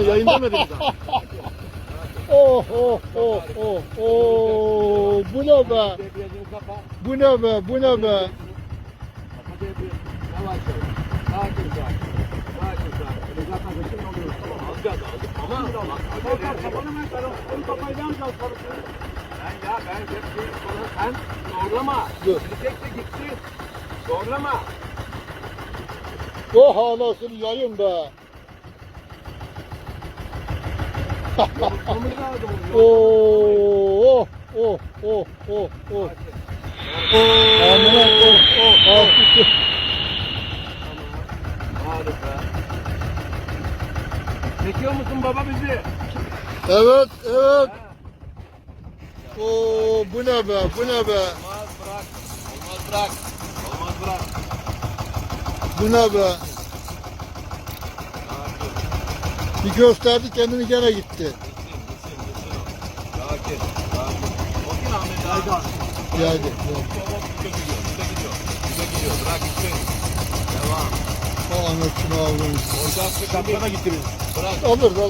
Ulan yayın demedim daha. Oh oh oh oh oh bu ne be? Bu ne be? Bu ne be? Ben ya ben hep sen zorlama. Dur. Gidecek de gitsin. Zorlama. Oh anasını yayın be. Oh oh oh oh oh. Amına oh oh oh. Harika. Çekiyor musun baba bizi? Evet evet. Oo bu ne be? Bu ne be? Olmaz bırak. Olmaz bırak. Olmaz bırak. Bu ne be? Bir gösterdi kendini gene gitti. Sakin. O gün Ahmet abi. Geldi. Bize gidiyor. Bırak gitsin. Devam. O anasını avramış. Oradan kaptana gittiniz. Bırak. Alır alır.